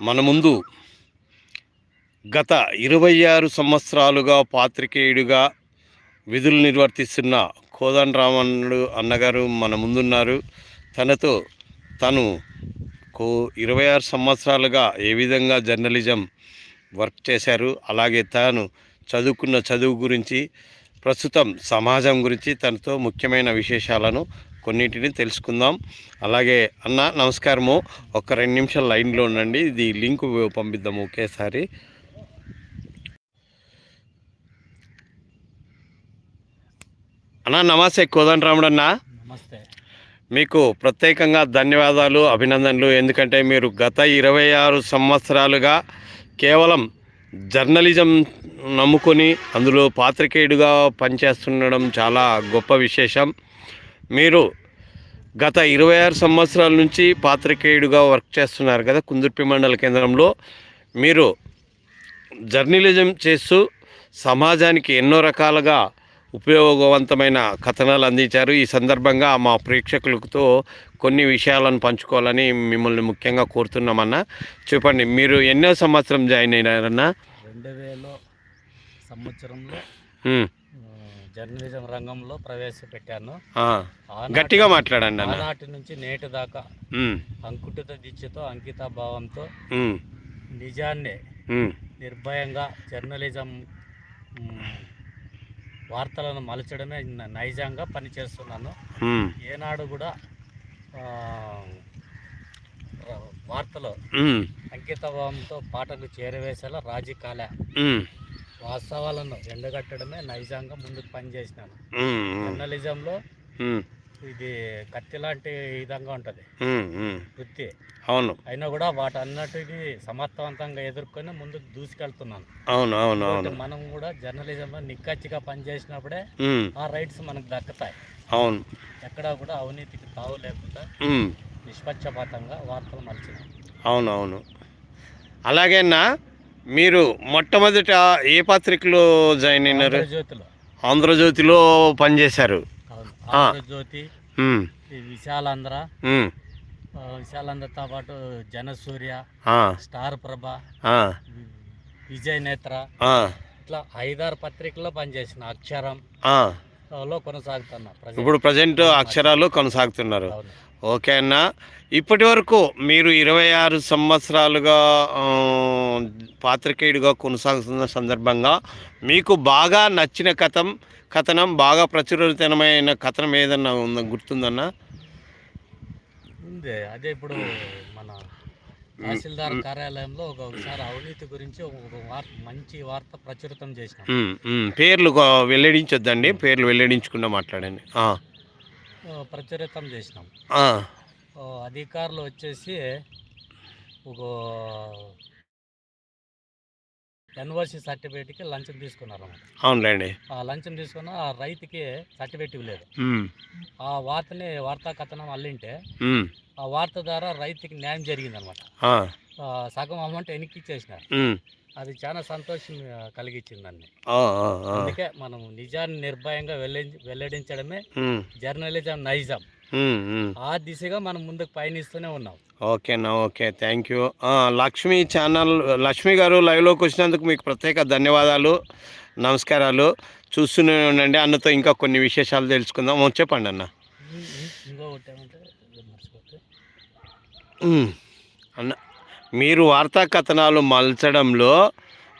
మన ముందు గత ఇరవై ఆరు సంవత్సరాలుగా పాత్రికేయుడిగా విధులు నిర్వర్తిస్తున్న కోదండరామన్నుడు అన్నగారు మన ముందున్నారు. తనతో తను కో ఇరవై ఆరు సంవత్సరాలుగా ఏ విధంగా జర్నలిజం వర్క్ చేశారు అలాగే తాను చదువుకున్న చదువు గురించి ప్రస్తుతం సమాజం గురించి తనతో ముఖ్యమైన విశేషాలను కొన్నింటిని తెలుసుకుందాం. అలాగే అన్న నమస్కారము. ఒక రెండు నిమిషాలు లైన్లో ఉండండి. ఇది లింక్ పంపిద్దాము ఒకేసారి. అన్న నమస్తే. కోదండరాముడు అన్న. నమస్తే. మీకు ప్రత్యేకంగా ధన్యవాదాలు అభినందనలు. ఎందుకంటే మీరు గత ఇరవై ఆరు సంవత్సరాలుగా కేవలం జర్నలిజం నమ్ముకొని అందులో పాత్రికేయుడిగా పనిచేస్తుండడం చాలా గొప్ప విశేషం. మీరు గత ఇరవై ఆరు సంవత్సరాల నుంచి పాత్రికేయుడిగా వర్క్ చేస్తున్నారు కదా కుందుర్పి మండల కేంద్రంలో. మీరు జర్నలిజం చేస్తూ సమాజానికి ఎన్నో రకాలుగా ఉపయోగవంతమైన కథనాలు అందించారు. ఈ సందర్భంగా మా ప్రేక్షకులతో కొన్ని విషయాలను పంచుకోవాలని మిమ్మల్ని ముఖ్యంగా కోరుతున్నామన్నా. చెప్పండి మీరు ఎన్నో సంవత్సరం జాయిన్ అయినారన్నా? రెండు వేల సంవత్సరంలో జర్నలిజం రంగంలో ప్రవేశపెట్టాను. గట్టిగా మాట్లాడండి ఆనాటి నుంచి నేటి దాకా అంకుటిత దీక్షతో అంకిత భావంతో నిజాన్ని నిర్భయంగా జర్నలిజం వార్తలను మలచడమే నైజంగా పనిచేస్తున్నాను. ఏనాడు కూడా వార్తలో ఉమ్, అంకితభావంతో పాటకు చేరవేసేలా రాజీ కాలే వాస్తవాలను ఎండగట్టడమే నైజంగా ముందుకు పనిచేసినాను. జర్నలిజంలో ఇది కత్తి లాంటి విధంగా ఉంటుంది. వృత్తి. అవును. అయినా కూడా వాటన్నిటిని సమర్థవంతంగా ఎదుర్కొని ముందుకు దూసుకెళ్తున్నాను. అవును అవును అవును. మనం కూడా జర్నలిజంలో నిక్కచ్చిగా పనిచేసినప్పుడే ఆ రైట్స్ మనకు దక్కుతాయి. అవును. ఎక్కడా కూడా అవినీతికి తావు లేకుండా. నిష్పక్షపాతంగా వార్తలు మలిచినాం. అవును అవును. అలాగేనా? మీరు మొట్టమొదట ఏ పత్రికలో జాయిన్ అయినారు? ఆంధ్రజ్యోతిలో. పనిచేశారు. ఆంధ్రజ్యోతి విశాలాంధ్ర విశాలాంధ్రతో పాటు జనసూర్య స్టార్ ప్రభ విజయ్ నేత్ర. ఇట్లా ఐదారు పత్రికల్లో పనిచేసిన అక్షరం లో కొనసాగుతున్నా. ఇప్పుడు ప్రజెంట్ అక్షరాలు కొనసాగుతున్నారు. ఓకే అన్న. ఇప్పటి వరకు మీరు ఇరవై ఆరు సంవత్సరాలుగా పాత్రికేయుడిగా కొనసాగుతున్న సందర్భంగా మీకు బాగా నచ్చిన కథం కథనం బాగా ప్రచురితమైన కథనం ఏదన్నా ఉందా గుర్తుందన్నా? ఉంది. అదే ఇప్పుడు మన తహసీల్దార్ కార్యాలయంలో ఒక ఒకసారి అవినీతి గురించి ఒక వార్త మంచి వార్త ప్రచురితం చేసినాం. పేర్లు వెల్లడించొద్దండి. పేర్లు వెల్లడించకుండా మాట్లాడండి. ప్రచురితం చేసినాం. అధికారులు వచ్చేసి ఒక ఎన్ఓసి సర్టిఫికేట్కి లంచం తీసుకున్నారు అన్నమాట. అవునులేండి. ఆ లంచం తీసుకున్న ఆ రైతుకి సర్టిఫికేట్ ఇవ్వలేదు. ఆ వార్తని వార్తా కథనం అల్లింటే ఆ వార్త ద్వారా రైతుకి న్యాయం జరిగిందనమాట ఆ, ఆ, సగం అమౌంట్ వెనక్కి ఇచ్చేసినారు. అది చాలా సంతోషం కలిగించిందండి అందుకే మనం నిజాన్ని నిర్భయంగా వెల్లడి వెల్లడించడమే జర్నలిజం నైజం. ఆ దిశగా మనం ముందుకు పయనిస్తూనే ఉన్నాం. ఓకేనా okay. Thank you. Lakshmi channel Lakshmi garu లైవ్లోకి వచ్చినందుకు మీకు ప్రత్యేక ధన్యవాదాలు నమస్కారాలు. చూస్తూనే ఉండండి. అన్నతో ఇంకా కొన్ని విశేషాలు తెలుసుకుందాం. చెప్పండి అన్న. అన్న మీరు వార్తా కథనాలు మలచడంలో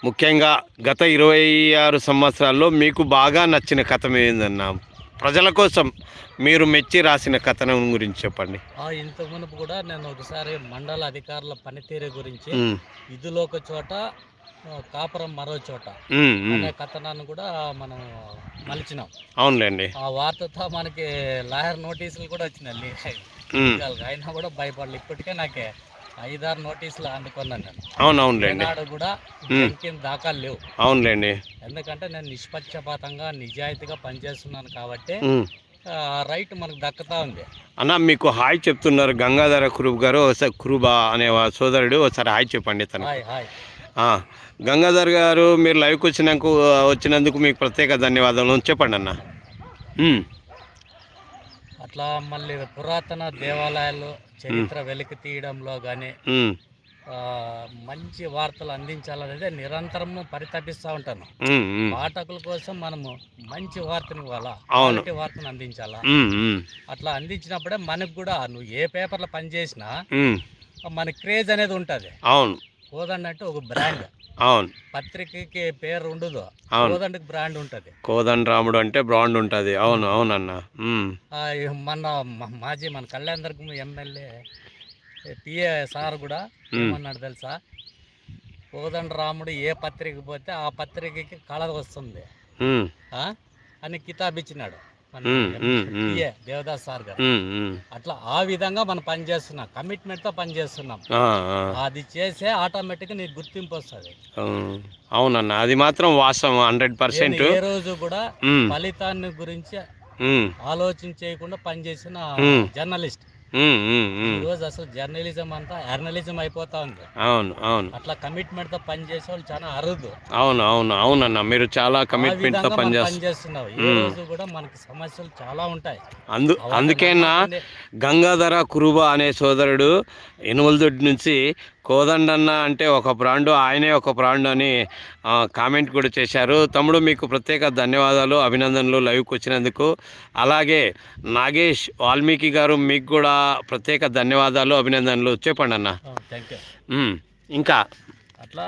ముఖ్యంగా గత ఇరవై ఆరు సంవత్సరాల్లో మీకు బాగా నచ్చిన కథం ఏందన్న? ప్రజల కోసం మీరు మెచ్చి రాసిన కథనం గురించి చెప్పండి. ఇంత మునుపు కూడా నేను ఒకసారి మండల అధికారుల పనితీరు గురించి ఇదిలో ఒక చోట కాపురం మరో చోట. అనే కథనాన్ని కూడా మనం మలిచినాం. అవునులేండి. ఆ వార్తతో మనకి లాయర్ నోటీసులు కూడా వచ్చినాయి. అయినా కూడా భయపడలేదు ఇప్పటికే నాకే ఐదారు నోటీసులు అందుకున్నాను నేను. అవును అవునులేండి ఏనాడు కూడా. ఇంకేం దాఖలు లేవు. అవునులేండి. ఎందుకంటే నేను నిష్పక్షపాతంగా నిజాయితీగా పనిచేస్తున్నాను కాబట్టి రైట్ మనకు దక్కుతా ఉంది. అన్న మీకు హాయ్ చెప్తున్నారు గంగాధర కురుబ్ గారు. ఒకసారి కురుబా అనే సోదరుడు ఒకసారి హాయ్ చెప్పండి తను హాయ్ హాయ్. గంగాధర్ గారు మీరు లైవ్కి వచ్చినాక వచ్చినందుకు మీకు ప్రత్యేక ధన్యవాదాలు చెప్పండి అన్న అట్లా మళ్ళీ పురాతన దేవాలయాలు చరిత్ర వెలికి తీయడంలో కానీ మంచి వార్తలు అందించాలనేది నిరంతరము పరితపిస్తూ ఉంటాను. పాఠకుల కోసం మనము మంచి వార్తని ఇవ్వాలా? వార్తను అందించాలా? అట్లా అందించినప్పుడే మనకు కూడా నువ్వు ఏ పేపర్లో పనిచేసినా మన క్రేజ్ అనేది ఉంటుంది. అవును. ఒక బ్రాండ్. అవును. పత్రికకి పేరు ఉండదు. కోదండకి బ్రాండ్ ఉంటుంది. కోదండ రాముడు అంటే బ్రాండ్ ఉంటుంది. అవును అవునన్న. మన మాజీ మన కళ్యాణ్ ఎమ్మెల్యే పిఏ సార్ కూడా ఏమన్నాడు తెలుసా? కోదండ రాముడు ఏ పత్రిక పోతే ఆ పత్రికకి కళ వస్తుంది? అని కితాబ్ ఇచ్చినాడు దేవదాస్ సార్ గారు. అట్లా ఆ విధంగా మనం పనిచేస్తున్నాం. కమిట్మెంట్తో పనిచేస్తున్నాం. ఆ, ఆ, అది చేసే ఆటోమేటిక్గా నీకు గుర్తింపు వస్తుంది. అవును. అవునన్న అది మాత్రం వాస్తవం హండ్రెడ్ పర్సెంట్. ఏ రోజు కూడా ఫలితాన్ని గురించి ఆలోచన చేయకుండా పనిచేసిన. జర్నలిస్ట్. ఈ రోజు అసలు జర్నలిజం అంతా ఎర్నలిజం అయిపోతా ఉంది. అవును అవును. అట్లా కమిట్మెంట్తో పనిచేసే వాళ్ళు చాలా అరుదు. అవును అవును అవునన్న మీరు చాలా కమిట్మెంట్తో పనిచేస్తున్నావు. ఏ మ్మ్. రోజు కూడా మనకి సమస్యలు చాలా ఉంటాయి. అందు అందుకేనా. గంగాధర కురుబ అనే సోదరుడు ఎనుమలదొడ్డి నుంచి కోదండన్న అంటే ఒక బ్రాండు ఆయనే ఒక బ్రాండు అని కామెంట్ కూడా చేశారు. తమ్ముడు మీకు ప్రత్యేక ధన్యవాదాలు అభినందనలు లైవ్కి వచ్చినందుకు. అలాగే నాగేష్ వాల్మీకి గారు మీకు కూడా ప్రత్యేక ధన్యవాదాలు అభినందనలు. చెప్పండి అన్న. ఇంకా? అట్లా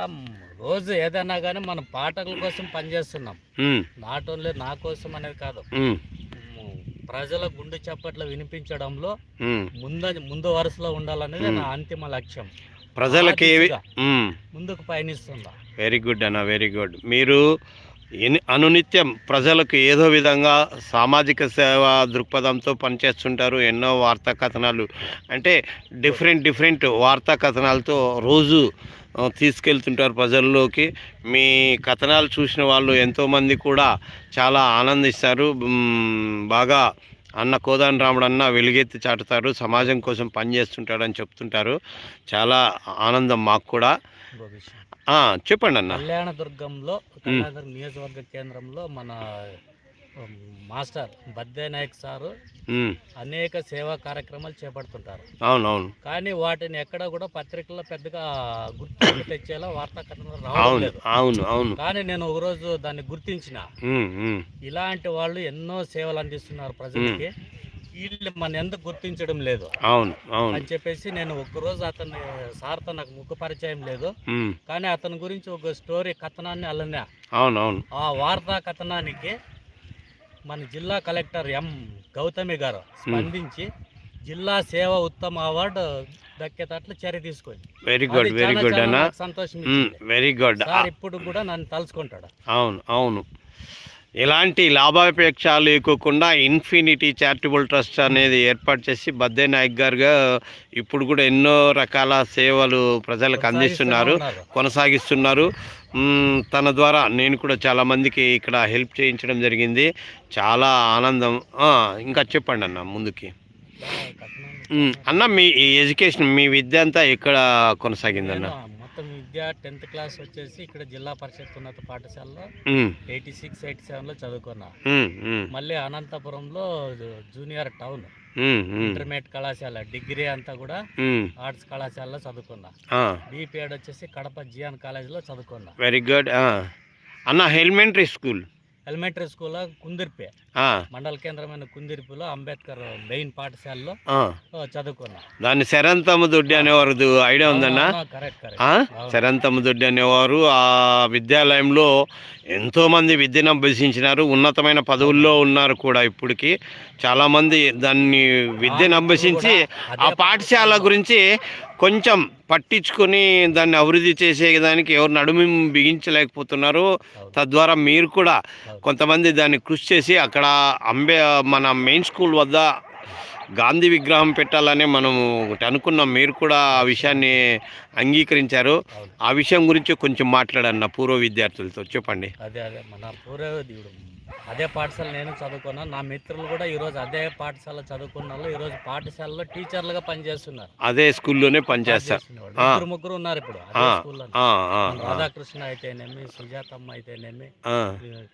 రోజు ఏదైనా కానీ మనం పాఠకుల కోసం పనిచేస్తున్నాం నాట్ ఓన్లీ నా కోసం అనేది కాదు. ప్రజల గుండె చప్పట్లు వినిపించడంలో. ముంద ముందు వరుసలో ఉండాలనేది. నా అంతిమ లక్ష్యం. ప్రజలకి. ముందుకు పయనిస్తుందా? వెరీ గుడ్ అన్న వెరీ గుడ్ మీరు ఎని అనునిత్యం ప్రజలకు ఏదో విధంగా సామాజిక సేవ దృక్పథంతో పనిచేస్తుంటారు ఎన్నో వార్తా కథనాలు. అంటే డిఫరెంట్ డిఫరెంట్ వార్తా కథనాలతో రోజు తీసుకెళ్తుంటారు ప్రజల్లోకి. మీ కథనాలు చూసిన వాళ్ళు ఎంతోమంది కూడా చాలా ఆనందిస్తారు. బాగా అన్న కోదాన్ రాముడు అన్న వెలుగెత్తి చాటుతారు సమాజం కోసం పనిచేస్తుంటాడని చెప్తుంటారు. చాలా ఆనందం మాకు కూడా. చెప్పండి అన్న కళ్యాణదుర్గంలో కళ్యాణదుర్గం నియోజకవర్గ కేంద్రంలో మన మాస్టర్ బద్దే నాయక్ సారు అనేక సేవా కార్యక్రమాలు చేపడుతుంటారు. అవును అవును కానీ వాటిని ఎక్కడ కూడా పత్రికల్లో పెద్దగా గుర్తింపు తెచ్చేలా వార్తా కథనాలు అవును లేదు. అవును కానీ నేను ఒకరోజు దాన్ని గుర్తించిన. ఇలాంటి వాళ్ళు ఎన్నో సేవలు అందిస్తున్నారు ప్రజలకి. వీళ్ళు మన ఎందుకు గుర్తించడం లేదు? అవును అవును. అని చెప్పేసి నేను ఒక్కరోజు అతన్ని సార్తో నాకు ముఖ పరిచయం లేదు. కానీ అతని గురించి ఒక స్టోరీ కథనాన్ని అల్లనా అవును అవును ఆ వార్తా కథనానికి మన జిల్లా కలెక్టర్ ఎం. గౌతమి గారు స్పందించి జిల్లా సేవ ఉత్తమ అవార్డు దక్కేటట్లు చర్య తీసుకుంది వెరీ గుడ్ వెరీ గుడ్ అన్న. సంతోషం. వెరీ గుడ్ ఇప్పుడు కూడా నన్ను తలుచుకుంటాడు? అవును అవును. ఎలాంటి లాభాపేక్ష లేకోకుండా ఇన్ఫినిటీ చారిటబుల్ ట్రస్ట్ అనేది ఏర్పాటు చేసి బద్దే నాయక్ గారుగా ఇప్పుడు కూడా ఎన్నో రకాల సేవలు ప్రజలకు అందిస్తున్నారు. కొనసాగిస్తున్నారు. తన ద్వారా నేను కూడా చాలా మందికి ఇక్కడ హెల్ప్ చేయించడం జరిగింది. చాలా ఆనందం. ఇంకా చెప్పండి అన్న ముందుకి. అన్న మీ ఈ ఎడ్యుకేషన్ మీ విద్య అంతా ఎక్కడ కొనసాగిందన్న? విద్య టెన్త్ క్లాస్ వచ్చేసి ఇక్కడ జిల్లా పరిషత్ ఉన్నత పాఠశాలలో ఎయిటీ సిక్స్ ఎయిటీ సెవెన్లో చదువుకున్నా. మ్మ్, మ్మ్, మళ్ళీ అనంతపురంలో జూనియర్ టౌన్. ఇంటర్మీడియట్ కళాశాల డిగ్రీ అంతా కూడా. ఆర్ట్స్ కళాశాలలో చదువుకున్నా. బీపీఎడ్ వచ్చేసి కడప జియాన్ కాలేజీలో చదువుకున్నా. Very good. అన్న ఎలిమెంటరీ స్కూల్ ఎలిమెంటరీ స్కూల్ కుందిర్పే. మండల కేంద్రమైన కుందిర్పిలో అంబేద్కర్ మెయిన్ పాఠశాలలో చదువుకున్నా. దాన్ని శరంతమ్మ దొడ్డి అనేవారు ఐడియా ఉందన్న. శరంతమ్మ దొడ్డి అనేవారు ఆ విద్యాలయంలో ఎంతోమంది విద్యను అభ్యసించినారు ఉన్నతమైన పదవుల్లో ఉన్నారు కూడా ఇప్పటికి. చాలామంది దాన్ని విద్యను అభ్యసించి ఆ పాఠశాల గురించి కొంచెం పట్టించుకొని దాన్ని అభివృద్ధి చేసేదానికి ఎవరు నడుము బిగించలేకపోతున్నారు. తద్వారా మీరు కూడా కొంతమంది దాన్ని కృషి చేసి అక్కడ అంబే మన మెయిన్ స్కూల్ వద్ద గాంధీ విగ్రహం పెట్టాలని మనం ఒకటి అనుకున్నాం. మీరు కూడా ఆ విషయాన్ని అంగీకరించారు. ఆ విషయం గురించి కొంచెం మాట్లాడన్న పూర్వ విద్యార్థులతో. చెప్పండి. అదే అదే. మన పూర్వీకుడు అదే పాఠశాల నేను చదువుకున్నా. నా మిత్రులు కూడా ఈరోజు అదే పాఠశాల చదువుకున్న వాళ్ళు ఈరోజు పాఠశాలలో టీచర్లుగా పనిచేస్తున్నారు. అదే స్కూల్లోనే పనిచేస్తారు. ముగ్గురు ముగ్గురు ఉన్నారు ఇప్పుడు. అదే స్కూల్లో రాధాకృష్ణ అయితేనేమి సుజాతమ్మ అయితేనేమి.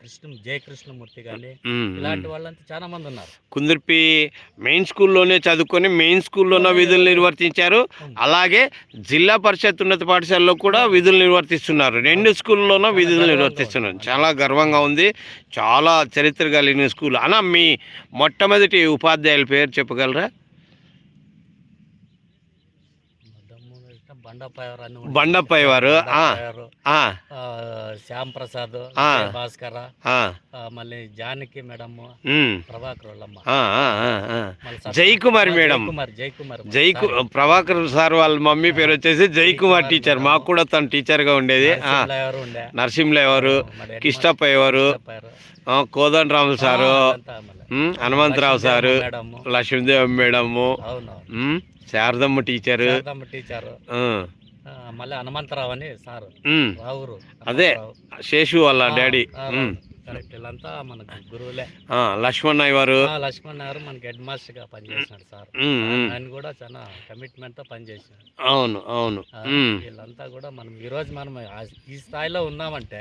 కృష్ణ జయకృష్ణమూర్తి కానీ ఇలాంటి. వాళ్ళంతా చాలా మంది ఉన్నారు. కుందుర్పి మెయిన్ స్కూల్లోనే చదువుకొని మెయిన్ స్కూల్లోనే విధులు నిర్వర్తించారు. అలాగే జిల్లా పరిషత్ ఉన్నత పాఠశాలలో కూడా విధులు నిర్వర్తిస్తున్నారు. రెండు స్కూల్లోనూ విధులు నిర్వర్తిస్తున్నారు. చాలా గర్వంగా ఉంది. చాలా చాలా చరిత్ర కలిగిన స్కూల్. అన్న మీ మొట్టమొదటి ఉపాధ్యాయుల పేరు చెప్పగలరా మొట్టమొదట బండపాయవారు అని ఉండే. బండప్పయ్య వారు, శ్యామ్ ప్రసాద్. భాస్కర మళ్ళీ జానకి మేడం ప్రభాకర్ ఆ, మేడం. జయకుమారి జైకు ప్రభాకర్ సార్ వాళ్ళ మమ్మీ పేరు వచ్చేసి జైకుమార్ టీచర్. మాకు కూడా తను టీచర్గా ఉండేది. ఆ, ఎవరు ఉండే. నరసింహులు ఎవరు కిష్టప్ప ఎవరు చెప్పారు. ఆ, Kodandaramulu sir Hanumantharao sir Lakshmidevi madam Saradamma teacher. Saradamma teacher. మళ్ళీ హనుమంతరావు అని సార్. రావురు. అదే. శేషు వాళ్ళ డాడీ. కరెక్ట్ వీళ్ళంతా మనకు గురువులే. ఆ, లక్ష్మణయ్య వారు. లక్ష్మణ్ గారు మనకి హెడ్ మాస్టర్గా పనిచేసినాడు సార్. ఆయన కూడా చాలా కమిట్మెంట్తో పనిచేసినాడు అవును అవును. వీళ్ళంతా కూడా మనం ఈ రోజు మనం ఈ స్థాయిలో ఉన్నామంటే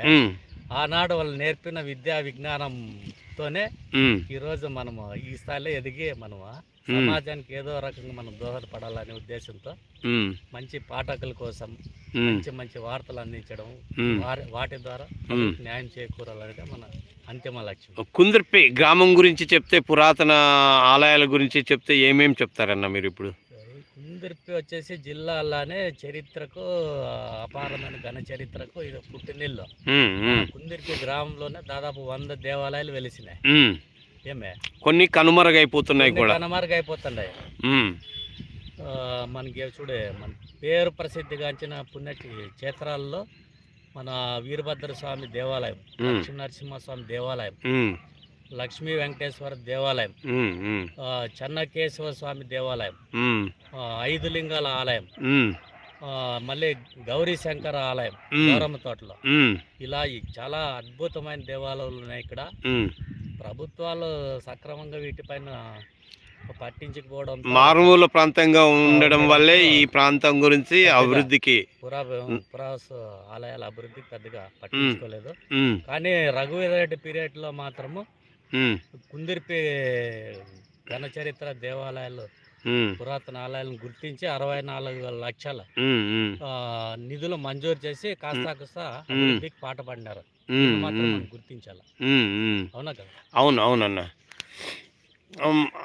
ఆనాడు వాళ్ళు నేర్పిన విద్యా విజ్ఞానంతోనే రోజు మనము ఈ స్థాయిలో ఎదిగి మనము సమాజానికి ఏదో రకంగా మనం దోహదపడాలనే ఉద్దేశంతో మంచి పాఠకుల కోసం మంచి మంచి వార్తలు అందించడం వాటి ద్వారా న్యాయం చేకూరాలనేది మన అంతిమ లక్ష్యం. కుందర్పి గ్రామం గురించి చెప్తే పురాతన ఆలయాల గురించి చెప్తే ఏమేం చెప్తారన్న మీరు ఇప్పుడు? కుందిర్పి వచ్చేసి జిల్లాలోనే చరిత్రకు అపారమైన ఘన చరిత్రకు ఇది పుట్టినిల్లు. కుందిర్పి గ్రామంలోనే దాదాపు వంద దేవాలయాలు వెలిసినాయి. కొన్ని కనుమరుగైపోతున్నాయి కూడా. కనమార్గా అయిపోతుండే ఉమ్, మనకి చూడే మన పేరు ప్రసిద్ధిగాంచిన పుణ్య క్షేత్రాల్లో మన వీరభద్ర స్వామి దేవాలయం లక్ష్మీ నరసింహస్వామి దేవాలయం లక్ష్మీ వెంకటేశ్వర దేవాలయం చెన్నకేశవ స్వామి దేవాలయం ఐదు లింగాల ఆలయం మళ్ళీ గౌరీ శంకర ఆలయం మ్మ్. గౌరమ్మ తోటలో. ఇలా చాలా అద్భుతమైన దేవాలయాలు ఉన్నాయి ఇక్కడ. ప్రభుత్వాలు సక్రమంగా వీటిపైన పట్టించకపోవడం మారుమూల ప్రాంతంగా ఉండడం వల్లే ఈ ప్రాంతం గురించి అభివృద్ధికి పురా పురాస ఆలయాల అభివృద్ధి పెద్దగా పట్టించుకోలేదు. కానీ రఘువీరెడ్డి పీరియడ్లో మాత్రము కుందిర్పి ఘన చరిత్ర దేవాలయాలు పురాతన ఆలయాలను గుర్తించి అరవై నాలుగు లక్షల నిధులు మంజూరు చేసి కాస్త కాస్త అభివృద్ధికి పాట పడినారు గుర్తించాలి. అవునా కదా? అవును అవునన్న.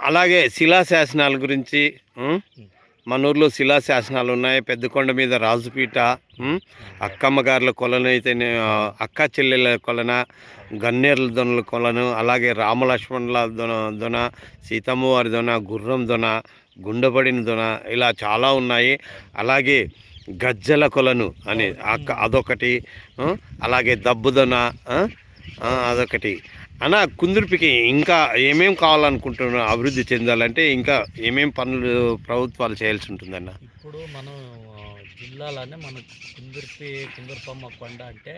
అలాగే శిలాశాసనాల గురించి మన ఊర్లో శిలాశాసనాలు ఉన్నాయి. పెద్దకొండ మీద రాజుపీట ఉమ్, అక్కమ్మ గారుల కొలను అయితే అక్క చెల్లెల కొలన గన్నేర్ల దొనల కొలను అలాగే రామలక్ష్మణుల దొన దొన సీతమ్మ వారి దొన గుర్రం దొన గుండెపడిన దొన ఇలా చాలా ఉన్నాయి. అలాగే గజ్జల కొలను అని అక్క అదొకటి అలాగే దబ్బు దొన ఆ, ఆ, అదొకటి. అన్న కుందుర్పికి ఇంకా ఏమేం కావాలనుకుంటున్నారు అభివృద్ధి చెందాలంటే ఇంకా ఏమేం పనులు ప్రభుత్వాలు చేయాల్సి ఉంటుందన్న? ఇప్పుడు మనం జిల్లాలోనే మన కుందుర్పి కుందుర్పమ్మ కొండ అంటే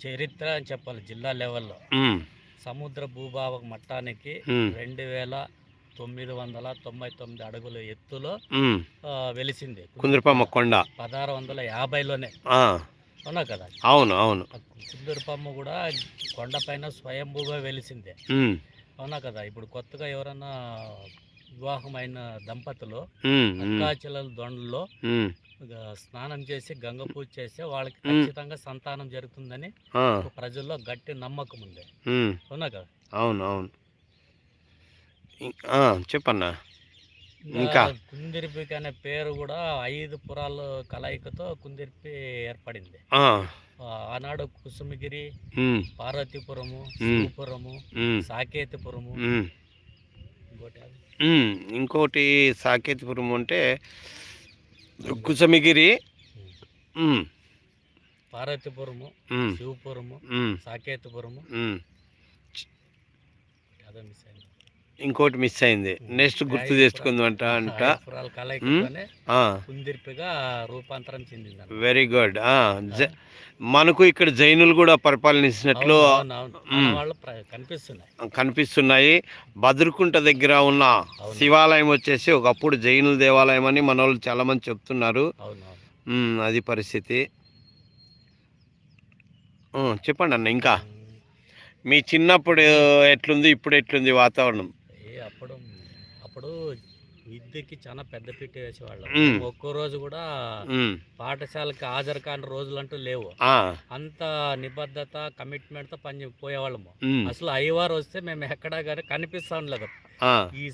చరిత్ర అని చెప్పాలి జిల్లా లెవెల్లో. సముద్ర భూభావ మట్టానికి రెండు వేల తొమ్మిది వందల తొంభై తొమ్మిది అడుగుల ఎత్తులో వెలిసింది. కుందుర్పమ్మ కొండ పదహారు వందల యాభైలోనే. అవునా కదా? అవును అవును. కుందుర్పమ్మ కూడా కొండపైన స్వయంభూగా వెలిసిందే. అవునా కదా? ఇప్పుడు కొత్తగా ఎవరన్నా వివాహమైన దంపతులు అక్కాచెల్లెల దొండలో స్నానం చేసి గంగ పూజ చేస్తే వాళ్ళకి. ఖచ్చితంగా సంతానం జరుగుతుందని ప్రజల్లో గట్టి నమ్మకం ఉంది. అవునా కదా? అవును అవును. చెప్పన్నా. ఇంకా? కుందిరిపి అనే పేరు కూడా ఐదు పురాలు కలయికతో కుందిరిపి ఏర్పడింది. ఆనాడు కుసుమగిరి పార్వతీపురము. శివపురము సాకేతపురము. ఇంకోటి అది. ఉమ్. ఇంకోటి సాకేతపురం అంటే కుసమిగిరి. పార్వతీపురము శివపురము సాకేతపురము. అదే మిస్ అయింది. ఇంకోటి మిస్ అయింది. నెక్స్ట్ గుర్తు తెచ్చుకుందాం అంట అంట. ఐదు పురాల కలయికతోనే ఆ, కుందిరిపిగా రూపాంతరం చెందింది వెరీ గుడ్ జ- మనకు ఇక్కడ జైనులు కూడా పరిపాలనించినట్లు ప్ర- కనిపిస్తున్నాయి. భద్రకుంట దగ్గర ఉన్న. శివాలయం వచ్చేసి ఒకప్పుడు జైనుల దేవాలయం అని మన వాళ్ళు చాలా మంది చెప్తున్నారు అది పరిస్థితి. చెప్పండి అన్న ఇంకా. మీ చిన్నప్పుడు ఎట్లుంది ఇప్పుడు ఎట్లుంది వాతావరణం? అప్పుడు అప్పుడు విద్యకి చాలా పెద్ద పీట వేసేవాళ్ళం. ఒక్కో రోజు కూడా పాఠశాలకి హాజరు కాని రోజులు అంటూ లేవు అంత నిబద్ధత కమిట్మెంట్తో పని పోయేవాళ్ళము. అసలు అయ్యవారు వస్తే మేము ఎక్కడా కానీ కనిపిస్తా ఉండలేదు ఈ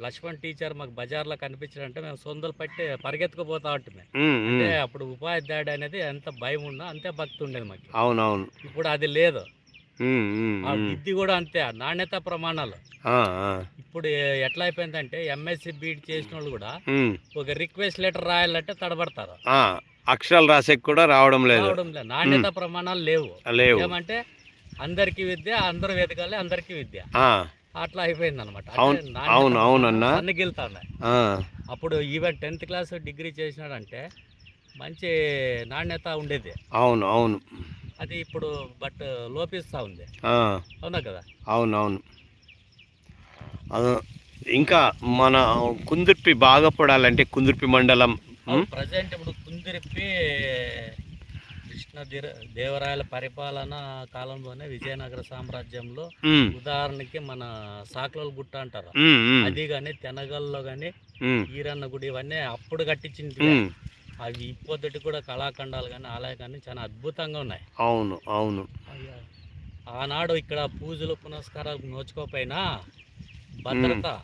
లక్ష్మణ్ టీచర్ మాకు బజార్లో కనిపించారంటే మేము సొందలు పట్టి పరిగెత్తుకుపోతా ఉంటుంది అంటే. అప్పుడు ఉపాధ్యాయుడు అనేది ఎంత భయం ఉన్నా అంతే భక్తి ఉండేది మాకు. అవునవును. ఇప్పుడు అది లేదు. ఆ. విద్య కూడా అంతే నాణ్యత ప్రమాణాలు. ఇప్పుడు ఎట్లా అయిపోయిందంటే ఎంఎస్సి బీట్ చేసిన వాళ్ళు కూడా ఒక రిక్వెస్ట్ లెటర్ రాయాలంటే తడబడతారు. అక్షరాలు రాసేకి కూడా రావడం లేదు. రావడం లేదు. నాణ్యత ప్రమాణాలు లేవు. లేవు. ఏమంటే అందరికి విద్య అందరూ వెతకాలి అందరికి విద్య. అట్లా అయిపోయింది అనమాట అవును, అవును, అవునన్నా. అప్పుడు ఈవెన్ టెన్త్ క్లాస్ డిగ్రీ చేసినాడంటే మంచి నాణ్యత ఉండేది. అవును అవును. అది ఇప్పుడు బట్ లోపిస్తూ ఉంది. అవునా కదా? అవును అవును అదో, ఇంకా మన కుందుర్పి బాగా పడాలంటే కుందుర్పి మండలం ప్రజెంట్ ఇప్పుడు కుందిరిప్పి కృష్ణ దేవరాయల పరిపాలన కాలంలోనే విజయనగర సామ్రాజ్యంలో ఉదాహరణకి మన సాక్లోల గుట్ట అంటారు. అది కానీ తెనగల్లో ఉమ్, ఈరన్న గుడి ఇవన్నీ అప్పుడు కట్టించింది. అవి ఇప్పొద్దుటి కూడా కళాఖండాలు కానీ ఆలయ కానీ చాలా అద్భుతంగా ఉన్నాయి. అవును అవును. ఆనాడు ఇక్కడ పూజలు పునస్కారాలు నోచుకోపోయినా భద్రత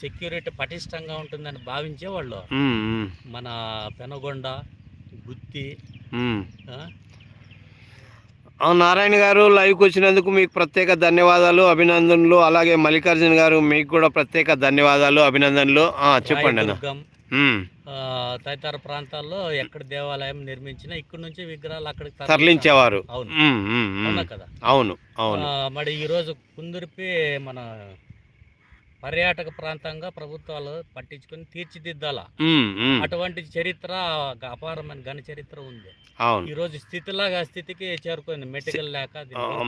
సెక్యూరిటీ పటిష్టంగా ఉంటుందని భావించేవాళ్ళు. ఉమ్, ఉమ్, మన పెనగొండ గుత్తి నారాయణ గారు లైవ్కి వచ్చినందుకు మీకు ప్రత్యేక ధన్యవాదాలు అభినందనలు. అలాగే మల్లికార్జున గారు మీకు కూడా ప్రత్యేక ధన్యవాదాలు అభినందనలు. చెప్పండి అన్న. తదితర ప్రాంతాల్లో ఎక్కడ దేవాలయం నిర్మించినా ఇక్కడ నుంచి విగ్రహాలు అక్కడికి. తరలించేవారు అవును కదా అవును అవును మరి ఈరోజు కుందుర్పి మన పర్యాటక ప్రాంతంగా ప్రభుత్వాలు పట్టించుకొని తీర్చిదిద్దాల. అటువంటి చరిత్ర అపారమైన ఘన చరిత్ర ఉంది అవును ఈ రోజు స్థితిలాగా స్థితికి చేరుకుంది మెటికల్ లేక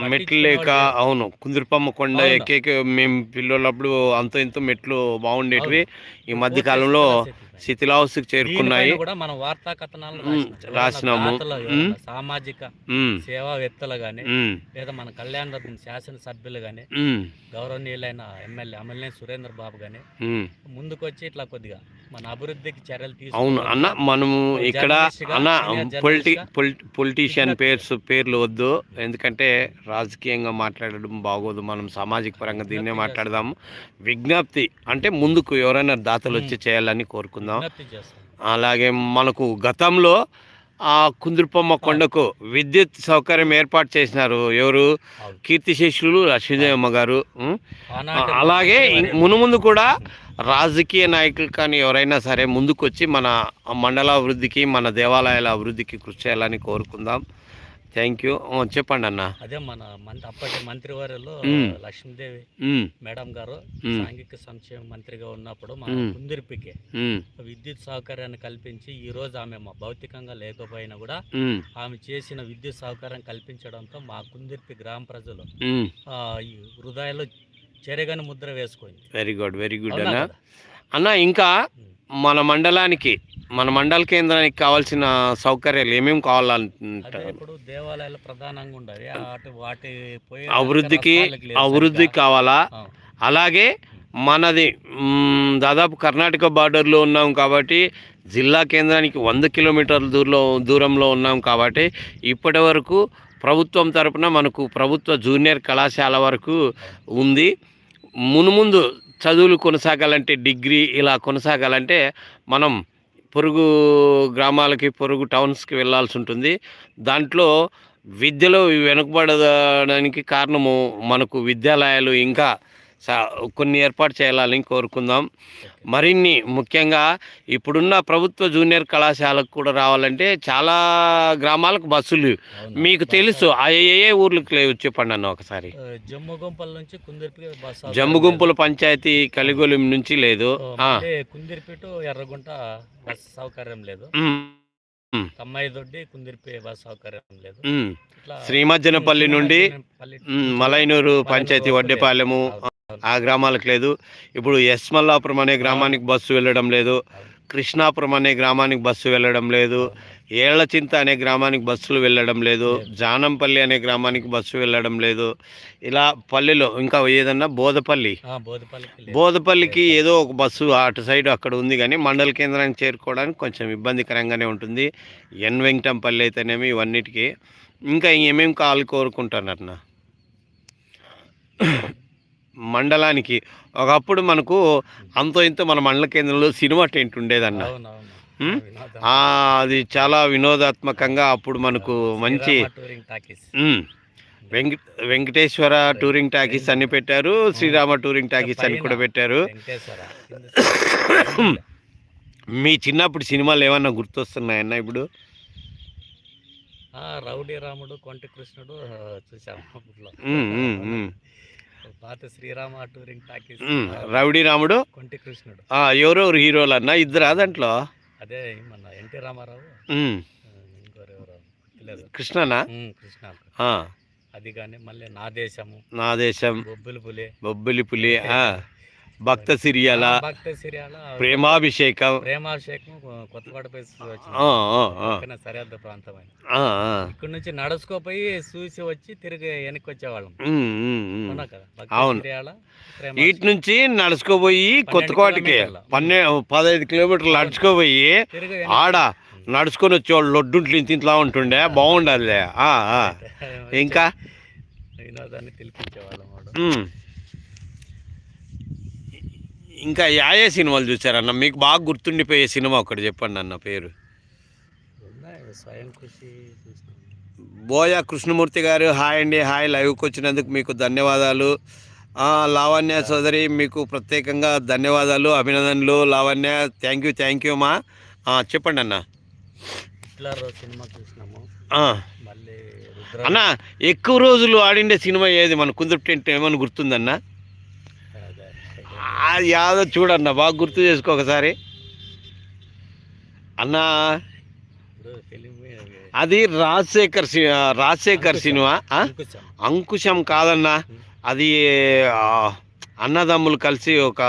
మెట్లు లేక అవును కుందుర్పమ్మ కొండ. ఎక్కేకి మేము పిల్లలప్పుడు అంత ఇంత మెట్లు బాగుండేటివి ఈ. మధ్య కాలంలో. శిథిలావస్థకు చేరుకున్నాయి కూడా మనం వార్తా కథనాలు. రాసినాము. సామాజిక సేవావేత్తలు కానీ ఉమ్, లేదా మన కళ్యాణ శాసనసభ్యులు కానీ ఉమ్, గౌరవనీయులైన ఎమ్మెల్యే అమలనే సురేంద్ర బాబు ఉమ్. ముందుకొచ్చి ఇట్లా కొద్దిగా మన అభివృద్ధికి చర్యలు అవును. అన్న మనము ఇక్కడ అన్న పొలిటి పొలిటీషియన్. పేర్స్ పేర్లు వద్దు. ఎందుకంటే రాజకీయంగా మాట్లాడడం బాగోదు. మనం సామాజిక పరంగా దీన్నే మాట్లాడదాము. విజ్ఞప్తి అంటే ముందుకు ఎవరైనా దాతలు వచ్చి చేయాలని కోరుకుందాం. అలాగే మనకు గతంలో ఆ కుందుర్పమ్మ కొండకు విద్యుత్ సౌకర్యం ఏర్పాటు చేసినారు. ఎవరు. కీర్తిశేషులు లక్ష్మీదేవమ్మ గారు. అలాగే. మునుముందు కూడా రాజకీయ నాయకులు కానీ ఎవరైనా సరే ముందుకొచ్చి మన మండల అభివృద్ధికి మన దేవాలయాల అభివృద్ధికి కృషి చేయాలని కోరుకుందాం. థ్యాంక్ యూ చెప్పండి అన్న. అదే మన మంత్రి అప్పటి మంత్రివర్యులు ఉమ్. లక్ష్మీదేవి మేడం గారు సాంఘిక సంక్షేమ మంత్రిగా ఉన్నప్పుడు మన. కుందిరిపికి విద్యుత్ సౌకర్యాన్ని కల్పించి ఈ రోజు ఆమె భౌతికంగా లేకపోయినా కూడా ఆమె చేసిన విద్యుత్ సౌకర్యం కల్పించడంతో మా కుందిర్పి గ్రామ ప్రజలు హృదయాల్లో చెరగని ముద్ర వేసుకుంది. వెరీ గుడ్ వెరీ గుడ్ అన్న? అన్న ఇంకా. మన మండలానికి మన మండల కేంద్రానికి కావాల్సిన సౌకర్యాలు ఏమేమి అదే కావాలంటారు ఇప్పుడు దేవాలయాలు ప్రధానంగా ఉండాలి. వాటి అభివృద్ధికి అభివృద్ధి. కావాలా? అలాగే మనది దాదాపు కర్ణాటక బార్డర్లో ఉన్నాం కాబట్టి జిల్లా కేంద్రానికి వంద కిలోమీటర్ల దూరంలో దూరంలో ఉన్నాం కాబట్టి ఇప్పటి వరకు ప్రభుత్వం తరపున మనకు ప్రభుత్వ జూనియర్ కళాశాల వరకు ఉంది. మునుముందు చదువులు కొనసాగాలంటే డిగ్రీ ఇలా కొనసాగాలంటే మనం పొరుగు గ్రామాలకి పొరుగు టౌన్స్కి వెళ్ళాల్సి ఉంటుంది. దాంట్లో విద్యలో వెనుకబడడానికి కారణము మనకు విద్యాలయాలు ఇంకా కొన్ని ఏర్పాటు చేయాలని కోరుకుందాం. మరిన్ని ముఖ్యంగా ఇప్పుడున్న ప్రభుత్వ జూనియర్ కళాశాలకు కూడా రావాలంటే చాలా గ్రామాలకు బస్సులు? మీకు తెలుసు ఆ ఏ ఏ ఊర్లకు లేవు చెప్పండి అన్న ఒకసారి. ఆ, జమ్ము గుంపల నుంచి కుందిర్పి బస్ సౌకర్యం జమ్ము గుంపుల పంచాయతీ కలిగొలిం నుంచి లేదు. కుందిర్పిటు ఎర్రగుంట బస్ సౌకర్యం లేదు. శ్రీమజ్జనపల్లి నుండి మలైనూరు పంచాయతీ వడ్డేపాలెము. ఆ గ్రామాలకు లేదు. ఇప్పుడు ఎస్ మల్లాపురం అనే గ్రామానికి బస్సు వెళ్ళడం లేదు. కృష్ణాపురం అనే గ్రామానికి బస్సు వెళ్ళడం లేదు. ఏళ్ళచింత అనే గ్రామానికి బస్సులు వెళ్ళడం లేదు. జానంపల్లి అనే గ్రామానికి బస్సు వెళ్ళడం లేదు. ఇలా పల్లెలో ఇంకా ఏదన్నా బోదపల్లి ఆ, బోధపల్లికి ఏదో ఒక బస్సు అటు సైడ్ అక్కడ ఉంది కానీ మండల కేంద్రానికి చేరుకోవడానికి కొంచెం ఇబ్బందికరంగానే ఉంటుంది. ఎన్ వెంకటంపల్లి అయితేనేమి ఇవన్నిటికీ. ఇంకా ఏమేమి కావాలి కోరుకుంటానన్న మండలానికి. ఒకప్పుడు మనకు అంతో ఇంతో మన మండల కేంద్రంలో సినిమా టెంట్ ఉండేదన్న. అది చాలా వినోదాత్మకంగా అప్పుడు మనకు మంచి శ్రీరామ టూరింగ్ టాకీస్. ఉమ్, వెంక వెంకటేశ్వర టూరింగ్ టాకీస్ అన్ని పెట్టారు. శ్రీరామ టూరింగ్ టాకీస్ అని కూడా పెట్టారు. మీ చిన్నప్పుడు సినిమాలు ఏమన్నా గుర్తొస్తున్నాయన్న ఇప్పుడు? రౌడీ రాముడు కొంటి కృష్ణుడు చూసాము అప్పట్లో. పాత శ్రీరామ టూరింగ్ ఉమ్. రౌడీ రాముడు? కొంటి కృష్ణుడు. ఆ, ఎవరెవరు హీరోలు అన్న ఇద్దరా దాంట్లో? అదే మన ఎన్టీ రామారావు. కృష్ణనా? కృష్ణ అది కానీ మళ్ళీ నా దేశము. నా దేశం. బొబ్బులు పులి. బొబ్బిలి పులి ఆ, భక్త సిరియాల భక్త సిరియాల ప్రేమాభిషేకం. ప్రేమాభిషేకం కొత్తపాటపై సరిహద్దు ప్రాంతం అని. ఇక్కడ నుంచి నడుచుకోపోయి చూసి వచ్చి తిరిగి వెనక్కి వచ్చేవాళ్ళం. అవునా వీటి నుంచి నడుచుకోపోయి కొత్తకోటకి. పన్నె పదహైదు కిలోమీటర్లు నడుచుకోపోయి ఆడ నడుచుకొని వచ్చేవాళ్ళు లొడ్డుంట్లు ఇంత ఇంతలా ఉంటుండే బాగుండాలి ఇంకా? వినోదాన్ని తెలిపించేవాళ్ళం. ఇంకా యాయే సినిమాలు చూసారన్న మీకు బాగా గుర్తుండిపోయే సినిమా ఒకటి చెప్పండి అన్న పేరు. బోయా కృష్ణమూర్తి గారు హాయ్ అండి హాయ్ లైవ్కి వచ్చినందుకు మీకు ధన్యవాదాలు. లావణ్య సోదరి మీకు ప్రత్యేకంగా ధన్యవాదాలు అభినందనలు. Lavanya thank you thank you మా. చెప్పండి అన్న. సినిమా చూసినాము. అన్న ఎక్కువ రోజులు ఆడిండే సినిమా ఏది? మన టెంట్ ఏమైనా గుర్తుందన్న? ఆ, యాదో చూడన్న బాగా గుర్తు చేసుకో ఒకసారి. అన్న అది రాజశేఖర్ రాజశేఖర్ సినిమా? అంకుశం. కాదన్నా. అది అన్నదమ్ములు కలిసి ఒక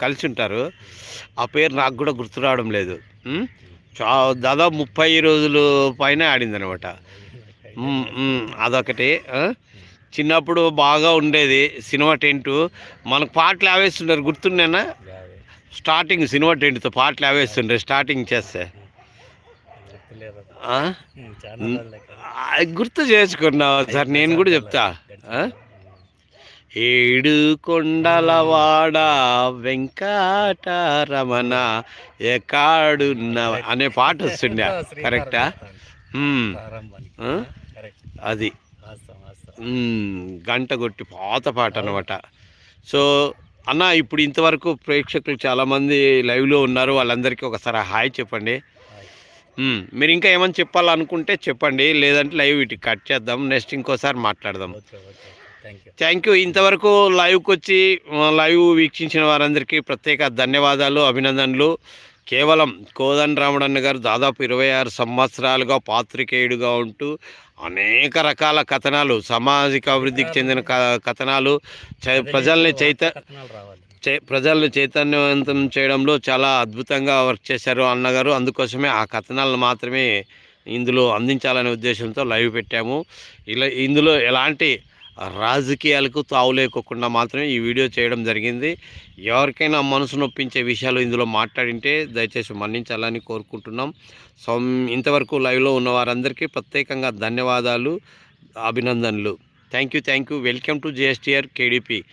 కలిసి ఉంటారు. ఆ పేరు నాకు కూడా గుర్తు రావడం లేదు? చా దాదాపు ముప్పై రోజులు పైన ఆడింది అనమాట అదొకటి? చిన్నప్పుడు బాగా ఉండేది సినిమా టెంటు. మనకు పాటలు ఆవేస్తుంటారు గుర్తున్నానా యాభై స్టార్టింగ్ సినిమా టెంట్తో పాటలు ఆవేస్తుంటారు స్టార్టింగ్ చేస్తే. గుర్తు చేసుకున్నావు సార్? నేను కూడా చెప్తా? ఏడు కొండలవాడ వెంకటరమణ ఎకాడున్న అనే పాట వస్తుండే. కరెక్టా. అది. గంట కొట్టి పాత పాట అనమాట సో అన్న ఇప్పుడు ఇంతవరకు ప్రేక్షకులు చాలామంది లైవ్లో ఉన్నారు. వాళ్ళందరికీ ఒకసారి హాయ్ చెప్పండి. మీరు ఇంకా ఏమైనా చెప్పాలనుకుంటే చెప్పండి. లేదంటే లైవ్ ఇటు కట్ చేద్దాం. నెక్స్ట్ ఇంకోసారి మాట్లాడదాం. థ్యాంక్ యూ ఇంతవరకు లైవ్కి వచ్చి లైవ్ వీక్షించిన వారందరికీ ప్రత్యేక ధన్యవాదాలు అభినందనలు. కేవలం కోదండ రాముడన్న గారు దాదాపు ఇరవై ఆరు సంవత్సరాలుగా పాత్రికేయుడుగా ఉంటూ అనేక రకాల కథనాలు సామాజిక అభివృద్ధికి చెందిన క- కథనాలు చై- ప్రజల్ని చైత ప్రజల్ని చైతన్యవంతం చేయడంలో చాలా అద్భుతంగా వర్క్ చేశారు అన్నగారు. అందుకోసమే ఆ కథనాలను మాత్రమే ఇందులో అందించాలనే ఉద్దేశంతో లైవ్ పెట్టాము. ఇలా ఇందులో ఎలాంటి రాజకీయాలకు తావు లేకోకుండా మాత్రమే ఈ వీడియో చేయడం జరిగింది. ఎవరికైనా మనసు నొప్పించే విషయాలు ఇందులో మాట్లాడింటే దయచేసి మన్నించాలని కోరుకుంటున్నాం. సో ఇంతవరకు లైవ్లో ఉన్న వారందరికీ ప్రత్యేకంగా ధన్యవాదాలు అభినందనలు. Thank you thank you. Welcome to GSTR KDP.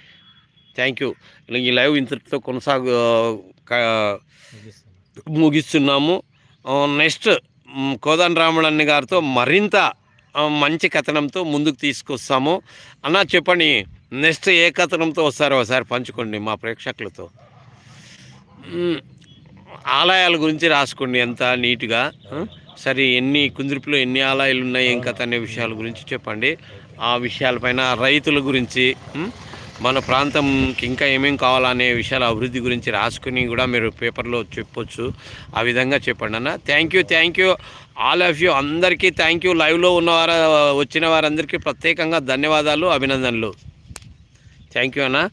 Thank you. ఈ లైవ్ ఇంతటితో కొనసాగు ముగిస్తున్నాము. నెక్స్ట్ కోదండ రాములన్న గారితో మరింత మంచి కథనంతో ముందుకు తీసుకొస్తాము. అన్న చెప్పండి నెక్స్ట్ ఏ కథనంతో వస్తారో ఒకసారి పంచుకోండి మా ప్రేక్షకులతో. ఆలయాల గురించి రాసుకోండి ఎంత నీట్గా. సరే ఎన్ని కుందిరిపులో ఎన్ని ఆలయాలు ఉన్నాయి ఏం కథ అనే విషయాల గురించి చెప్పండి. ఆ విషయాలపైన రైతుల గురించి మన ప్రాంతంకి ఇంకా ఏమేమి కావాలనే విషయాల అభివృద్ధి గురించి రాసుకుని కూడా మీరు పేపర్లో చెప్పొచ్చు. ఆ విధంగా చెప్పండి అన్న. Thank you thank you. All of you. అందరికీ థ్యాంక్ యూ లైవ్లో ఉన్న వారు వచ్చిన వారందరికీ ప్రత్యేకంగా ధన్యవాదాలు అభినందనలు. థ్యాంక్ యూ అన్న.